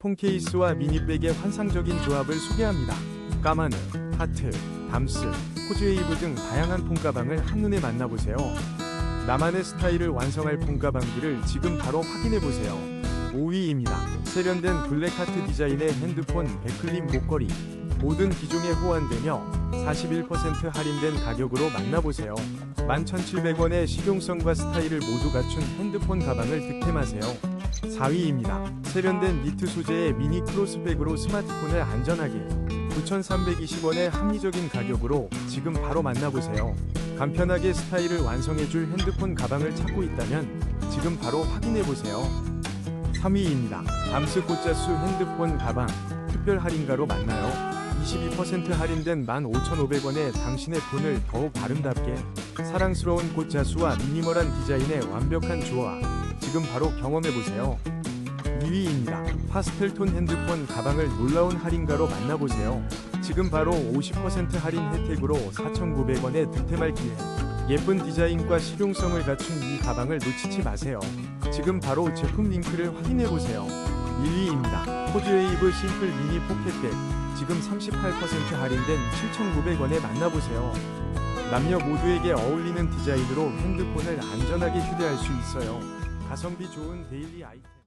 폰 케이스와 미니백의 환상적인 조합을 소개합니다. 까마느, 하트, 담스, 코즈웨이브 등 다양한 폰 가방을 한눈에 만나보세요. 나만의 스타일을 완성할 폰 가방들을 지금 바로 확인해보세요. 5위입니다. 세련된 블랙하트 디자인의 핸드폰 백클립 목걸이. 모든 기종에 호환되며 41% 할인된 가격으로 만나보세요. 11,700원의 실용성과 스타일을 모두 갖춘 핸드폰 가방을 득템하세요. 4위입니다. 세련된 니트 소재의 미니 크로스백으로 스마트폰을 안전하게 9,320원의 합리적인 가격으로 지금 바로 만나보세요. 간편하게 스타일을 완성해줄 핸드폰 가방을 찾고 있다면 지금 바로 확인해보세요. 3위입니다. 담스 꽃자수 핸드폰 가방 특별 할인가로 만나요. 22% 할인된 15,500원에 당신의 폰을 더욱 아름답게 사랑스러운 꽃자수와 미니멀한 디자인의 완벽한 조화 지금 바로 경험해보세요. 2위입니다. 파스텔톤 핸드폰 가방을 놀라운 할인가로 만나보세요. 지금 바로 50% 할인 혜택으로 4,900원에 득템할 기회 예쁜 디자인과 실용성을 갖춘 이 가방을 놓치지 마세요. 지금 바로 제품 링크를 확인해보세요. 1위입니다. 코즈웨이브 심플 미니 포켓백. 지금 38% 할인된 7,900원에 만나보세요. 남녀 모두에게 어울리는 디자인으로 핸드폰을 안전하게 휴대할 수 있어요. 가성비 좋은 데일리 아이템.